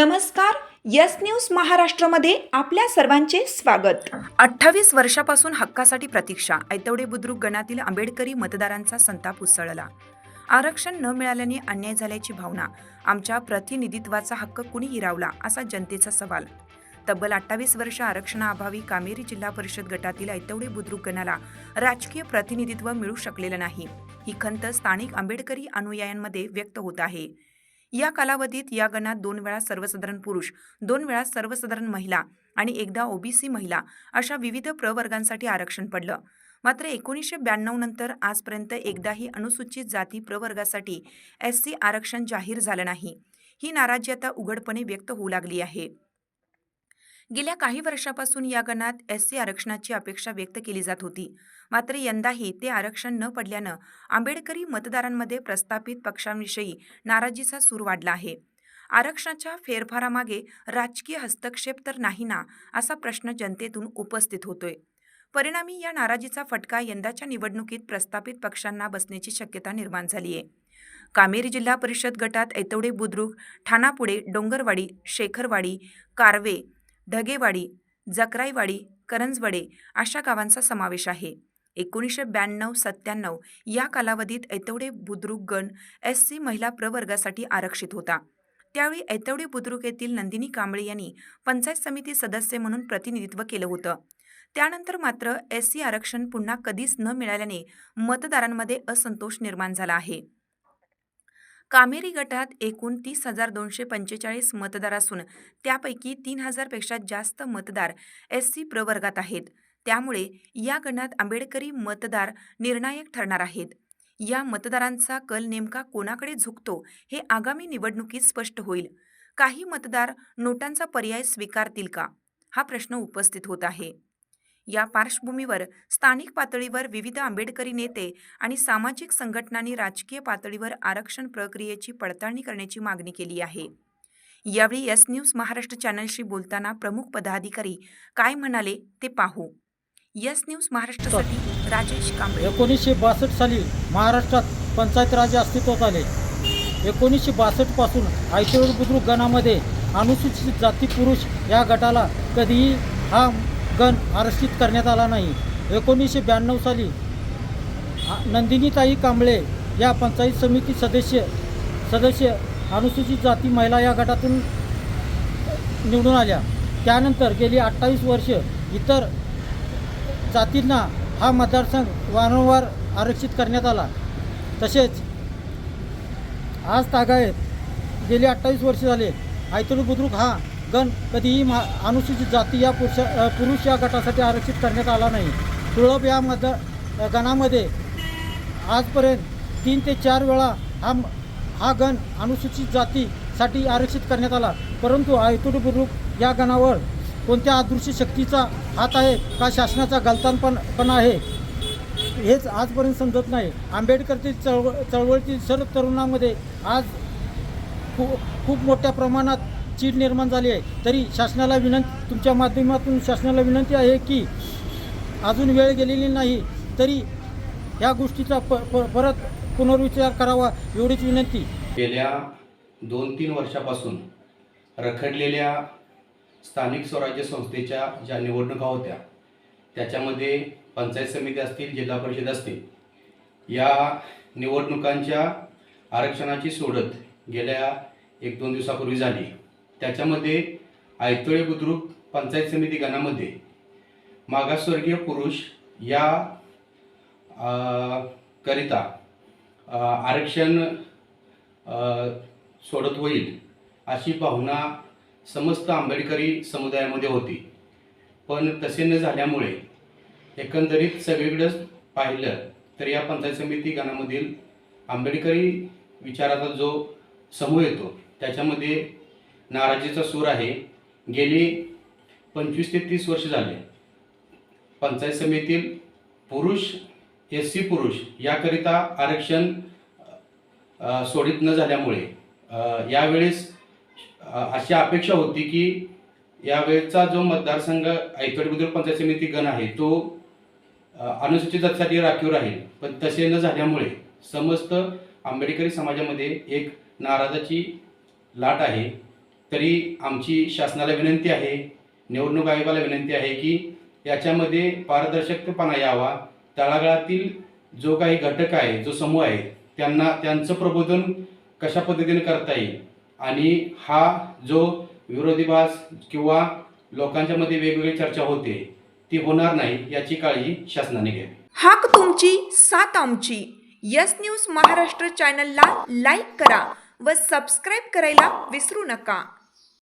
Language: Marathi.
नमस्कार यस न्यूज महाराष्ट्रामध्ये आपल्या सर्वांचे स्वागत. अठ्ठावीस वर्षापासून हक्कासाठी प्रतीक्षा ऐतवडे बुद्रुक गणातील आंबेडकरी मतदारांचा संताप उसळला. आरक्षण न मिळाल्याने अन्याय झाल्याची भावना आमच्या प्रतिनिधित्वाचा हक्क कुणी हिरावला असा जनतेचा सवाल. तब्बल अठ्ठावीस वर्ष आरक्षणाअभावी कामेरी जिल्हा परिषद गटातील ऐतवडे बुद्रुक गणाला राजकीय प्रतिनिधित्व मिळू शकलेलं नाही. ही खंत स्थानिक आंबेडकरी अनुयायांमध्ये व्यक्त होत आहे. या कालावधीत या गणात दोन वेळा सर्वसाधारण पुरुष दोन वेळा सर्वसाधारण महिला आणि एकदा ओबीसी महिला अशा विविध प्रवर्गांसाठी आरक्षण पडलं. मात्र एकोणीसशे ब्याण्णव नंतर आजपर्यंत एकदाही अनुसूचित जाती प्रवर्गासाठी एस सी आरक्षण जाहीर झालं नाही. ही नाराजी आता उघडपणे व्यक्त होऊ लागली आहे. गेल्या काही वर्षापासून या गणात एस सी आरक्षणाची अपेक्षा व्यक्त केली जात होती. मात्र यंदाही ते आरक्षण न पडल्यानं आंबेडकरी मतदारांमध्ये प्रस्थापित पक्षांविषयी नाराजीचा सूर वाढला आहे. आरक्षणाच्या फेरफारामागे राजकीय हस्तक्षेप तर नाही ना असा प्रश्न जनतेतून उपस्थित होतोय. परिणामी या नाराजीचा फटका यंदाच्या निवडणुकीत प्रस्थापित पक्षांना बसण्याची शक्यता निर्माण झाली आहे. कामेरी जिल्हा परिषद गटात ऐतवडे बुद्रुक ठाणापुडे डोंगरवाडी शेखरवाडी कारवे ढगेवाडी जकराईवाडी करंजवडे अशा गावांचा समावेश आहे. एकोणीसशे ब्याण्णव सत्त्याण्णव या कालावधीत ऐतवडे बुद्रुक गण एस सी महिला प्रवर्गासाठी आरक्षित होता. त्यावेळी ऐतवडे बुद्रुक येथील नंदिनी कांबळे यांनी पंचायत समिती सदस्य म्हणून प्रतिनिधित्व केलं होतं. त्यानंतर मात्र एस सी आरक्षण पुन्हा कधीच न मिळाल्याने मतदारांमध्ये असंतोष निर्माण झाला आहे. कामेरी गटात एकूण तीस हजार दोनशे पंचेचाळीस मतदार असून त्यापैकी तीन हजारपेक्षा जास्त मतदार एस सी प्रवर्गात आहेत. त्यामुळे या गणात आंबेडकरी मतदार निर्णायक ठरणार आहेत. या मतदारांचा कल नेमका कोणाकडे झुकतो हे आगामी निवडणुकीत स्पष्ट होईल. काही मतदार नोटांचा पर्याय स्वीकारतील का? हा प्रश्न उपस्थित होत आहे. या पार्श्वभूमीवर स्थानिक पातळीवर विविध आंबेडकरी नेते आणि सामाजिक संघटनांनी राजकीय पातळीवर आरक्षण प्रक्रियेची पडताळणी करण्याची मागणी केली आहे. यावेळी एस न्यूज महाराष्ट्र चॅनलशी बोलताना प्रमुख पदाधिकारी काय म्हणाले ते पाहू. यस न्यूज महाराष्ट्रासाठी राजेश कांबळे. एकोणीसशे बासष्ट साली महाराष्ट्रात पंचायत राज अस्तित्वात आले. एकोणीसशे बासष्टपासून आयतेवड बुद्रुक गणामध्ये अनुसूचित जाती पुरुष या गटाला कधीही हा गण आरक्षित करण्यात आला नाही. एकोणीसशे ब्याण्णव साली नंदिनीताई कांबळे या पंचायत समिती सदस्य सदस्य अनुसूचित जाती महिला या गटातून निवडून आल्या. त्यानंतर गेली अठ्ठावीस वर्ष इतर जातींना हा मतदारसंघ वारंवार आरक्षित करण्यात आला. तसेच आज तागायत गेली अठ्ठावीस वर्ष झाले. आयतुल बुद्रुक हा गण कधीही मा अनुसूचित जाती या पुरुष पुरुष या गटासाठी आरक्षित करण्यात आला नाही. तुळप या मत गणामध्ये आजपर्यंत तीन ते चार वेळा हा हा गण अनुसूचित जातीसाठी आरक्षित करण्यात आला. परंतु आयतुड बुद्रुक या गणावर कोणत्या अदृश्य शक्तीचा हात आहे का शासनाचा गलतान पण पण आहे हेच आजपर्यंत समजत नाही. आंबेडकरची चळवळ चळवळीतील सर्व तरुणांमध्ये आज खूप खूप मोठ्या प्रमाणात चीड निर्माण झाली आहे. तरी शासनाला विनंती तुमच्या माध्यमातून शासनाला विनंती आहे की अजून वेळ गेलेली नाही तरी या गोष्टीचा प पर परत पुनर्विचार करावा एवढीच विनंती. गेल्या दोन तीन वर्षापासून रखडलेल्या स्थानिक स्वराज्य संस्थेच्या ज्या निवडणुका होत्या त्याच्यामध्ये पंचायत समिती असतील जिल्हा परिषद असतील या निवडणुकांच्या आरक्षणाची सोडत गेल्या एक दोन दिवसापूर्वी झाली. त्याच्यामध्ये आयतोळे बुद्रुक पंचायत समिती गणामध्ये मागासवर्गीय पुरुष या करिता आरक्षण सोडत होईल अशी भावना समस्त आंबेडकरी समुदायामध्ये होती. पण तसे न झाल्यामुळे एकंदरीत सगळीकडंच पाहिलं तर या पंचायत समिती गणामधील आंबेडकरी विचाराचा जो समूह येतो त्याच्यामध्ये नाराजीचा सूर आहे. गेली पंचवीस ते तीस वर्ष झाले. पंचायत समितीतील पुरुष एस सी पुरुष याकरिता आरक्षण सोडित न झाल्यामुळे यावेळेस अशी अपेक्षा होती की यावेळेचा जो मतदारसंघ ऐकड बुद्रुक पंचायत समिती गण आहे तो अनुसूचित जातीसाठी राखीव राहील. पण तसे न झाल्यामुळे समस्त आंबेडकरी समाजामध्ये एक नाराजाची लाट आहे. तरी आमची शासनाला विनंती आहे निवडणूक आयोगाला विनंती आहे की याच्यामध्ये पारदर्शकपणा यावा. तळागाळातील जो काही घटक आहे जो समूह आहे त्यांना त्यांचं प्रबोधन कशा पद्धतीने करता येईल? आणि हा जो विरोधीभास किंवा लोकांच्यामध्ये वेगवेगळी चर्चा होते ती होणार नाही याची काळजी शासनाने घ्यावी. हाक तुमची साथ आमची. यस न्यूज महाराष्ट्र चॅनलला लाईक करा व सबस्क्राईब करायला विसरू नका.